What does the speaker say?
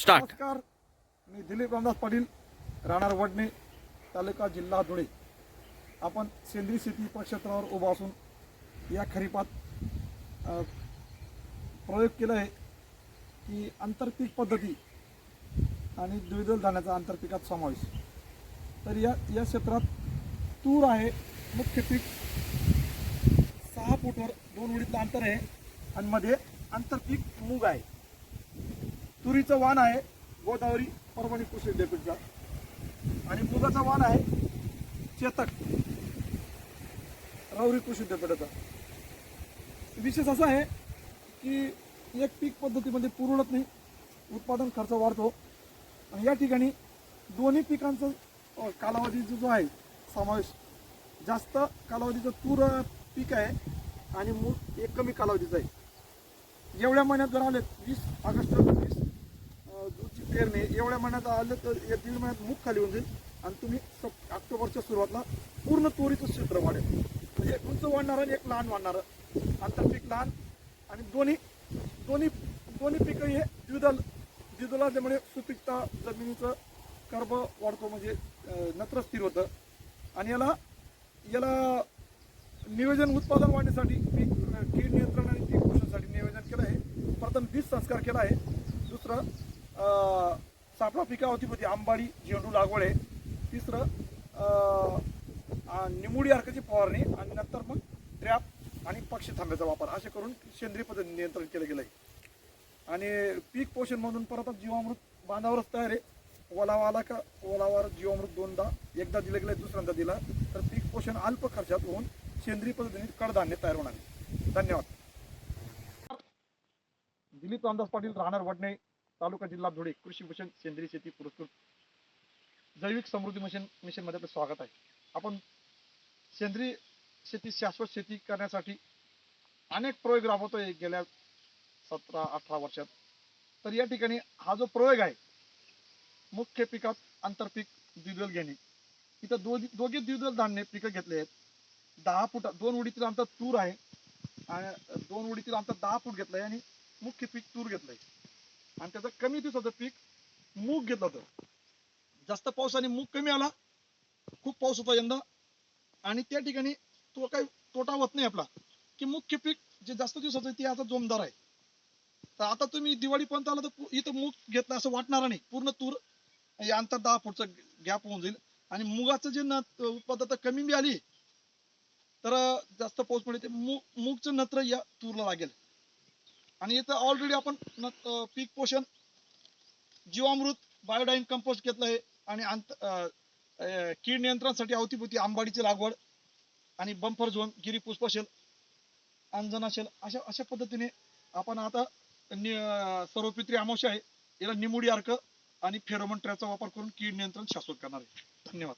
Start. नमस्कार. मी दिलीप रामदास पाटील राहणार वडणे तालुका जिल्हा धुळे. आपण सेंद्रिय शेती क्षेत्रावर उभा असून या खरीपात प्रयोग केला आहे की आंतरपीक पद्धती आणि द्विदल धान्याचा आंतरपिकात समावेश. तर या या क्षेत्रात तूर आहे मुख्य पीक सहा फुटवर दोन उडीतलं अंतर आहे आणि मध्ये आंतरपीक मूग आहे. तुरीचं वाण आहे गोदावरी परभणी कृषी विद्यापीठचा आणि मुगाचा वाण आहे चेतक रावरी कृषी विद्यापीठाचा. विशेष असं आहे की एक पीक पद्धतीमध्ये पुरवत नाही उत्पादन खर्च वाढतो. आणि या ठिकाणी दोन्ही पिकांचा कालावधी जो आहे समावेश जास्त कालावधीचं तूर पीक आहे आणि मूग एक कमी कालावधीचं आहे. एवढ्या महिन्यात जर आले वीस ऑगस्ट वीस जूनची पेरणी एवढ्या महिन्यात आलं तर या दीड महिन्यात मुख खाली होऊन जाईल. आणि तुम्ही सप ऑक्टोबरच्या सुरुवातला पूर्ण तोरीचं क्षेत्र वाढेल. म्हणजे एक उंच वाढणारं आणि एक लहान वाढणारं. आंतरपीक लहान आणि दोन्ही दोन्ही दोन्ही पिकं हे द्विदल द्विदल असल्यामुळे सुपीकता जमिनीचं कर्ब वाढतो म्हणजे नत्र स्थिर होतं. आणि याला याला नियोजन उत्पादन वाढण्यासाठी पीक कीड नियंत्रण आणि पीक पोषणासाठी नियोजन केलं आहे. प्रथम बीज संस्कार केला आहे. दुसरं सापळा सापळा पिकावतीमध्ये आंबाडी झेंडू लागवड आहे तिसरं निमुडी अर्काची फवारणी आणि नंतर मग ट्रॅप आणि पक्षी थांब्याचा वापर. असे करून सेंद्रिय पद्धतीने नियंत्रण केलं गेलं आहे आणि पीक पोषण म्हणून परत आता जीवामृत बांधावरच तयार आहे. ओलावा आला का ओलावर जीवामृत दोनदा एकदा दिलं गेलं दुसऱ्यांदा दिला. तर पीक पोषण अल्प खर्चात होऊन सेंद्रिय पद्धतीने कडधान्य तयार होणार आहे. धन्यवाद. दिलीप रामदास पाटील राहणार वडणे. तालुका जिल्हा धुळे कृषी भूषण सेंद्रिय शेती पुरस्कृत जैविक समृद्धी मिशन मिशनमध्ये आपलं स्वागत आहे. आपण सेंद्रिय शेती शाश्वत शेती करण्यासाठी अनेक प्रयोग राबवतोय गेल्या सतरा अठरा वर्षात. तर या ठिकाणी हा जो प्रयोग आहे मुख्य पिकात आंतरपीक द्विदल घेणे. इथं दोन्ही दोघे द्विदल धान्य पिकं घेतले आहेत. दहा फूट दोन उडीतील अंतर तूर आहे. आणि दोन उडीतील अंतर दहा फूट घेतलंय आणि मुख्य पीक तूर घेतलंय. आणि त्याचं कमी दिवसाचं पीक मूग घेतलं होतं. जास्त पावसाने मूग कमी आला. खूप पाऊस होता यंदा. आणि त्या ठिकाणी तो काही तोटा होत नाही आपला. की मुख्य पीक जे जास्त दिवसाचं आहे ते आता जोमदार आहे. तर आता तुम्ही दिवाळीपर्यंत आला तर इथं मूग घेतलं असं वाटणार नाही. पूर्ण तूर हे अंतर दहा फुटचा गॅप होऊन जाईल. आणि मुगाचं जे न उत्पादन कमी बी आली तर जास्त पाऊस पडले ते मूग मुगचं नत्र या तूरला लागेल. आणि इथं ऑलरेडी आपण पीक पोषण जीवामृत बायोडाईन कंपोस्ट घेतलं आहे आणि अंत कीड नियंत्रणासाठी अवतीभोवती आंबाडीची लागवड आणि बंफर झोन गिरी पुष्पशेल अंजनाशेल अशा अशा पद्धतीने आपण आता सर्वपित्री अमावस्या आहे. याला निमुडी अर्क आणि फेरोमन ट्रॅकचा वापर करून कीड नियंत्रण शाश्वत करणार आहे. धन्यवाद.